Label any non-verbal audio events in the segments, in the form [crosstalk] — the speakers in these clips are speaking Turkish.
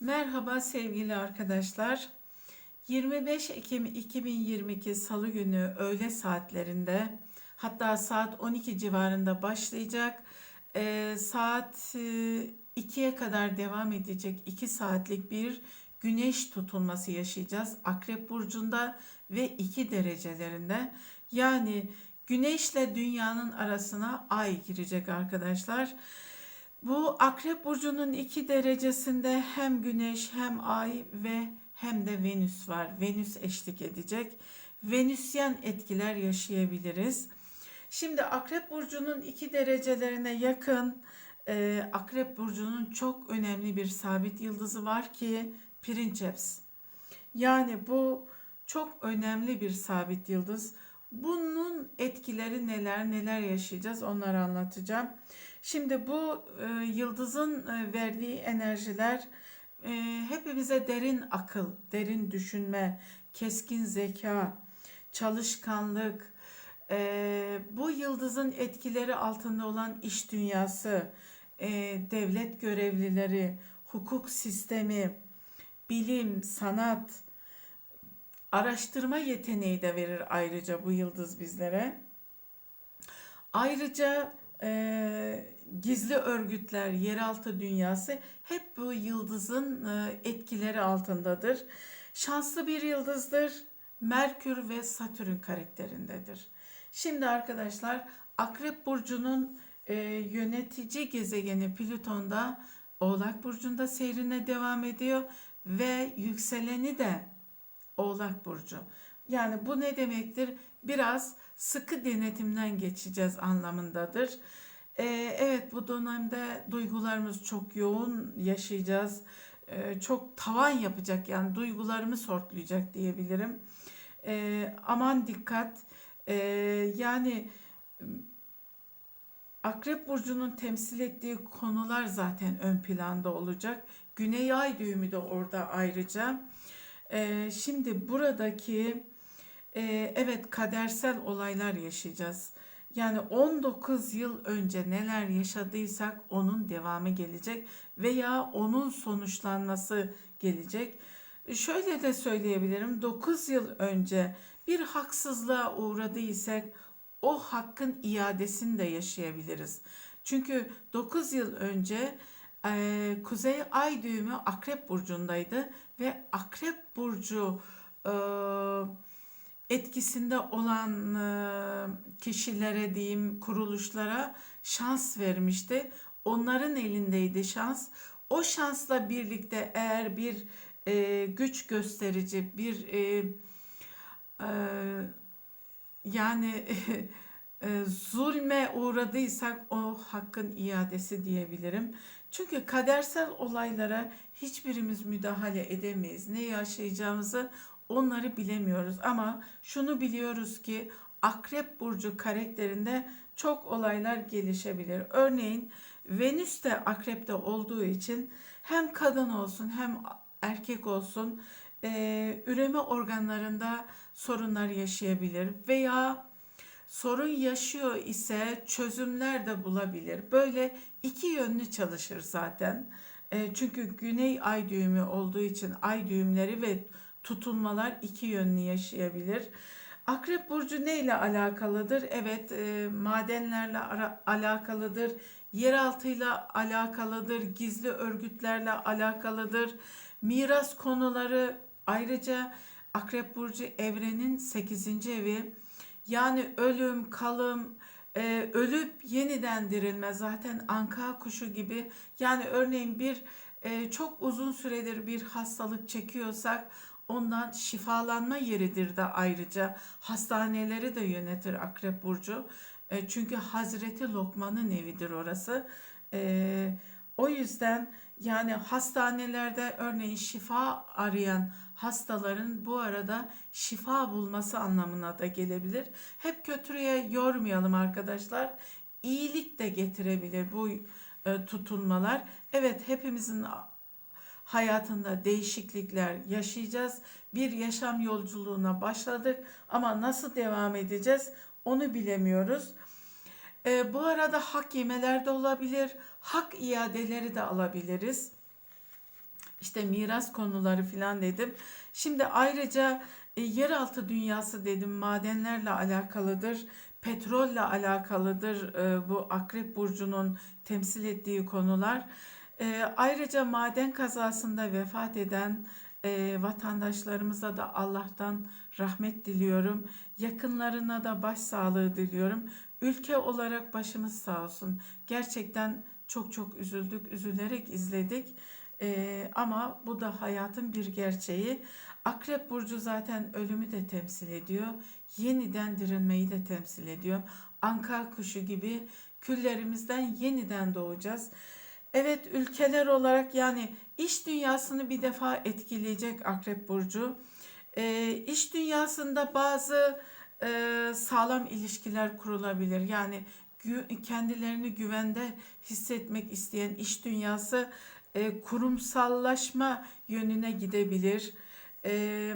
Merhaba sevgili arkadaşlar. 25 Ekim 2022 Salı günü öğle saatlerinde hatta saat 12 civarında başlayacak. Ee, saat e, 2'ye kadar devam edecek 2 saatlik bir güneş tutulması yaşayacağız. Akrep burcunda ve 2 derecelerinde. Yani güneşle dünyanın arasına ay girecek arkadaşlar. Bu Akrep Burcu'nun iki derecesinde hem Güneş hem Ay ve hem de Venüs var. Venüs eşlik edecek. Venüsyen etkiler yaşayabiliriz. Şimdi Akrep Burcu'nun iki derecelerine yakın e, Akrep Burcu'nun çok önemli bir sabit yıldızı var ki Princeps. Yani bu çok önemli bir sabit yıldız. Bunun etkileri neler neler yaşayacağız onları anlatacağım. Şimdi bu e, yıldızın e, verdiği enerjiler e, hepimize derin akıl, derin düşünme, keskin zeka, çalışkanlık, e, bu yıldızın etkileri altında olan iş dünyası, e, devlet görevlileri, hukuk sistemi, bilim, sanat, araştırma yeteneği de verir ayrıca bu yıldız bizlere. Ayrıca e, gizli örgütler, yeraltı dünyası hep bu yıldızın e, etkileri altındadır. Şanslı bir yıldızdır. Merkür ve Satürn karakterindedir. Şimdi arkadaşlar Akrep Burcu'nun e, yönetici gezegeni Plüton'da Oğlak Burcu'nda seyrine devam ediyor ve yükseleni de Oğlak Burcu. Yani bu ne demektir? Biraz sıkı denetimden geçeceğiz anlamındadır. Ee, evet bu dönemde duygularımız çok yoğun yaşayacağız. Ee, çok tavan yapacak yani duygularımı sortlayacak diyebilirim. Ee, aman dikkat. Ee, yani Akrep Burcu'nun temsil ettiği konular zaten ön planda olacak. Güney Ay düğümü de orada ayrıca. Ee, şimdi buradaki e, evet kadersel olaylar yaşayacağız. Yani 19 yıl önce neler yaşadıysak onun devamı gelecek veya onun sonuçlanması gelecek. Şöyle de söyleyebilirim 9 yıl önce bir haksızlığa uğradıysak o hakkın iadesini de yaşayabiliriz. Çünkü 9 yıl önce e, Kuzey Ay düğümü Akrep Burcu'ndaydı ve Akrep Burcu e, etkisinde olan e, kişilere diyeyim kuruluşlara şans vermişti. Onların elindeydi şans. O şansla birlikte eğer bir e, güç gösterici bir e, e, yani [laughs] e, zulme uğradıysak o hakkın iadesi diyebilirim. Çünkü kadersel olaylara hiçbirimiz müdahale edemeyiz. Ne yaşayacağımızı onları bilemiyoruz ama şunu biliyoruz ki Akrep burcu karakterinde çok olaylar gelişebilir. Örneğin Venüs de Akrep'te olduğu için hem kadın olsun hem erkek olsun e, üreme organlarında sorunlar yaşayabilir veya sorun yaşıyor ise çözümler de bulabilir. Böyle iki yönlü çalışır zaten. E, çünkü güney ay düğümü olduğu için ay düğümleri ve tutulmalar iki yönlü yaşayabilir. Akrep burcu ne ile alakalıdır? Evet, e, madenlerle alakalıdır. Yeraltıyla alakalıdır, gizli örgütlerle alakalıdır. Miras konuları ayrıca Akrep burcu evrenin 8. evi. Yani ölüm, kalım, e, ölüp yeniden dirilme zaten anka kuşu gibi. Yani örneğin bir e, çok uzun süredir bir hastalık çekiyorsak ondan şifalanma yeridir de ayrıca hastaneleri de yönetir Akrep Burcu. E, çünkü Hazreti Lokman'ın evidir orası. E, o yüzden yani hastanelerde örneğin şifa arayan hastaların bu arada şifa bulması anlamına da gelebilir. Hep kötüye yormayalım arkadaşlar. İyilik de getirebilir bu e, tutulmalar. Evet hepimizin hayatında değişiklikler yaşayacağız. Bir yaşam yolculuğuna başladık ama nasıl devam edeceğiz onu bilemiyoruz. E, bu arada hak yemeler de olabilir, hak iadeleri de alabiliriz. işte miras konuları filan dedim. Şimdi ayrıca e, yeraltı dünyası dedim madenlerle alakalıdır. Petrolle alakalıdır e, bu Akrep Burcu'nun temsil ettiği konular. E, ayrıca maden kazasında vefat eden e, vatandaşlarımıza da Allah'tan rahmet diliyorum. Yakınlarına da başsağlığı diliyorum. Ülke olarak başımız sağ olsun. Gerçekten çok çok üzüldük, üzülerek izledik. Ee, ama bu da hayatın bir gerçeği. Akrep burcu zaten ölümü de temsil ediyor. Yeniden dirilmeyi de temsil ediyor. Anka kuşu gibi küllerimizden yeniden doğacağız. Evet ülkeler olarak yani iş dünyasını bir defa etkileyecek Akrep burcu. Ee, iş dünyasında bazı e, sağlam ilişkiler kurulabilir. Yani gü- kendilerini güvende hissetmek isteyen iş dünyası e, kurumsallaşma yönüne gidebilir. E,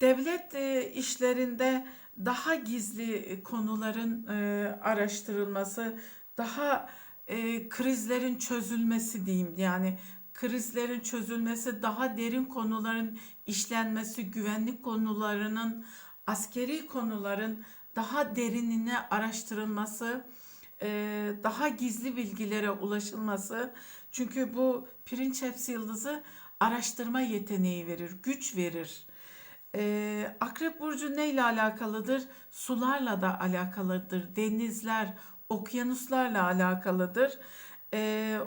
devlet e, işlerinde daha gizli konuların e, araştırılması, daha e, krizlerin çözülmesi diyeyim. Yani krizlerin çözülmesi, daha derin konuların işlenmesi, güvenlik konularının, askeri konuların daha derinine araştırılması, e, daha gizli bilgilere ulaşılması. Çünkü bu Princeps yıldızı araştırma yeteneği verir, güç verir. E, Akrep Burcu neyle alakalıdır? Sularla da alakalıdır. Denizler, okyanuslarla alakalıdır. E,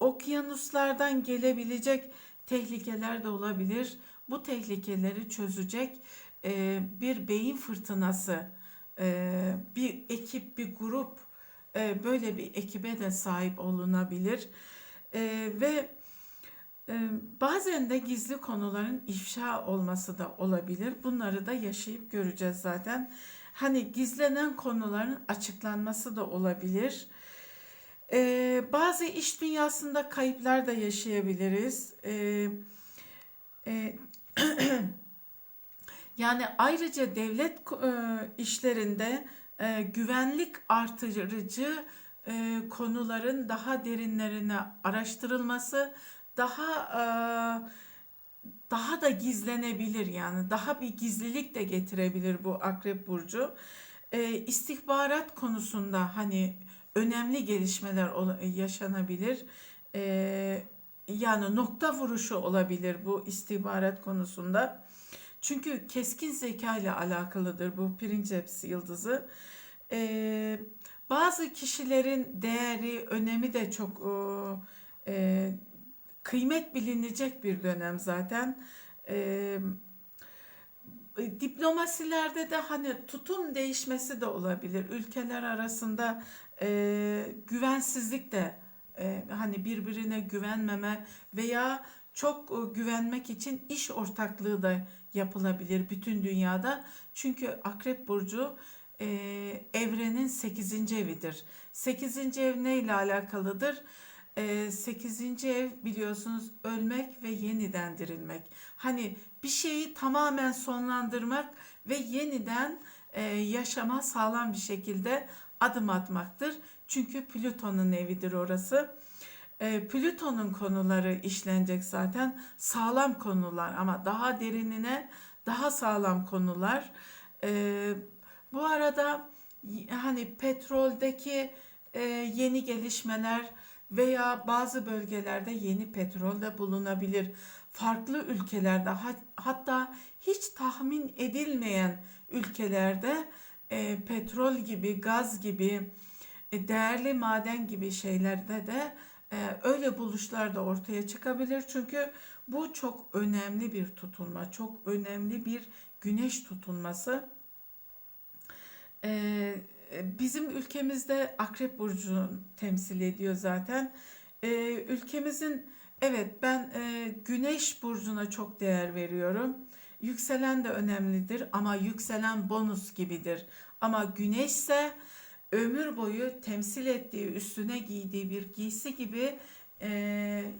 okyanuslardan gelebilecek tehlikeler de olabilir. Bu tehlikeleri çözecek e, bir beyin fırtınası, e, bir ekip, bir grup, e, böyle bir ekibe de sahip olunabilir. E, ve e, bazen de gizli konuların ifşa olması da olabilir. Bunları da yaşayıp göreceğiz zaten. Hani gizlenen konuların açıklanması da olabilir. E, bazı iş dünyasında kayıplar da yaşayabiliriz. E, e, [clears throat] yani ayrıca devlet e, işlerinde e, güvenlik artırıcı e, konuların daha derinlerine araştırılması daha e, daha da gizlenebilir yani daha bir gizlilik de getirebilir bu Akrep Burcu. E, istihbarat konusunda hani önemli gelişmeler yaşanabilir. E, yani nokta vuruşu olabilir bu istihbarat konusunda. Çünkü keskin zeka ile alakalıdır bu Princeps yıldızı. E, bazı kişilerin değeri, önemi de çok e, kıymet bilinecek bir dönem zaten. E, diplomasilerde de hani tutum değişmesi de olabilir. Ülkeler arasında e, güvensizlik de e, hani birbirine güvenmeme veya çok e, güvenmek için iş ortaklığı da yapılabilir bütün dünyada. Çünkü Akrep Burcu e, evrenin 8. evidir. 8. ev ne ile alakalıdır? E, 8. ev biliyorsunuz ölmek ve yeniden dirilmek. Hani bir şeyi tamamen sonlandırmak ve yeniden e, yaşama sağlam bir şekilde adım atmaktır. Çünkü Plüton'un evidir orası. E, Plüton'un konuları işlenecek zaten. Sağlam konular ama daha derinine daha sağlam konular. E, bu arada hani petroldeki e, yeni gelişmeler veya bazı bölgelerde yeni petrol de bulunabilir. Farklı ülkelerde hatta hiç tahmin edilmeyen ülkelerde e, petrol gibi, gaz gibi, e, değerli maden gibi şeylerde de e, öyle buluşlar da ortaya çıkabilir. Çünkü bu çok önemli bir tutulma, çok önemli bir güneş tutulması. E, bizim ülkemizde Akrep Burcu temsil ediyor zaten. E, ülkemizin, evet ben e, Güneş Burcu'na çok değer veriyorum. Yükselen de önemlidir ama yükselen bonus gibidir. Ama güneş ise ömür boyu temsil ettiği, üstüne giydiği bir giysi gibi e,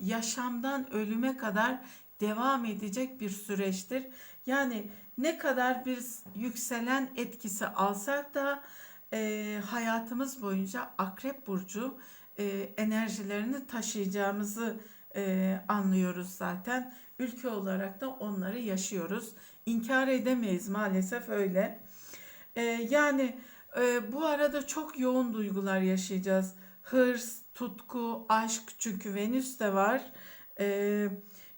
yaşamdan ölüme kadar devam edecek bir süreçtir. Yani ne kadar bir yükselen etkisi alsak da e, hayatımız boyunca Akrep Burcu e, enerjilerini taşıyacağımızı e, anlıyoruz zaten. Ülke olarak da onları yaşıyoruz. İnkar edemeyiz maalesef öyle. E, yani e, bu arada çok yoğun duygular yaşayacağız. Hırs, tutku, aşk çünkü Venüs de var. E,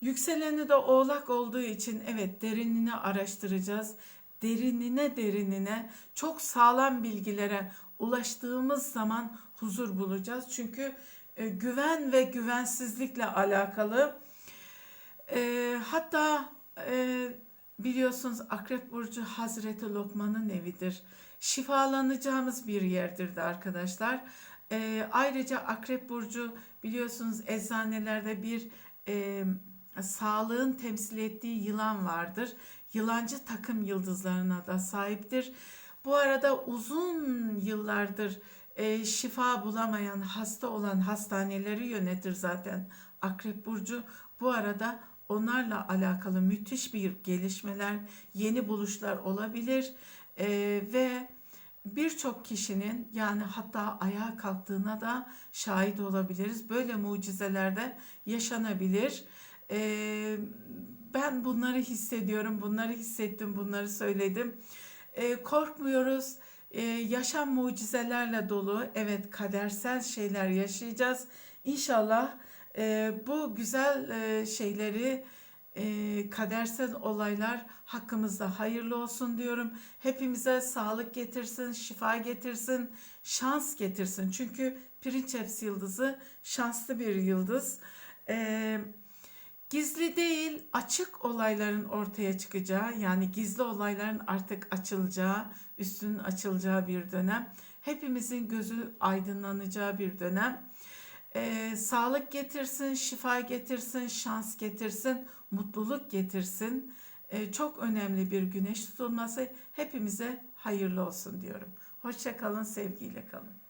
yükseleni de oğlak olduğu için evet derinini araştıracağız. Derinine derinine çok sağlam bilgilere ulaştığımız zaman huzur bulacağız. Çünkü e, güven ve güvensizlikle alakalı. E, hatta e, biliyorsunuz Akrep Burcu Hazreti Lokman'ın evidir. Şifalanacağımız bir yerdir de arkadaşlar. Ayrıca Akrep Burcu biliyorsunuz eczanelerde bir sağlığın temsil ettiği yılan vardır. Yılancı takım yıldızlarına da sahiptir. Bu arada uzun yıllardır e, şifa bulamayan, hasta olan hastaneleri yönetir zaten Akrep Burcu. Bu arada onlarla alakalı müthiş bir gelişmeler, yeni buluşlar olabilir E, ve birçok kişinin yani hatta ayağa kalktığına da şahit olabiliriz. Böyle mucizeler de yaşanabilir. E, ben bunları hissediyorum, bunları hissettim, bunları söyledim. E, korkmuyoruz. E, yaşam mucizelerle dolu. Evet kadersel şeyler yaşayacağız. İnşallah e, bu güzel e, şeyleri e, kadersel olaylar hakkımızda hayırlı olsun diyorum. Hepimize sağlık getirsin, şifa getirsin, şans getirsin. Çünkü Princeps yıldızı şanslı bir yıldız. E, Gizli değil, açık olayların ortaya çıkacağı, yani gizli olayların artık açılacağı, üstünün açılacağı bir dönem. Hepimizin gözü aydınlanacağı bir dönem. Ee, sağlık getirsin, şifa getirsin, şans getirsin, mutluluk getirsin. Ee, çok önemli bir güneş tutulması hepimize hayırlı olsun diyorum. Hoşça kalın, sevgiyle kalın.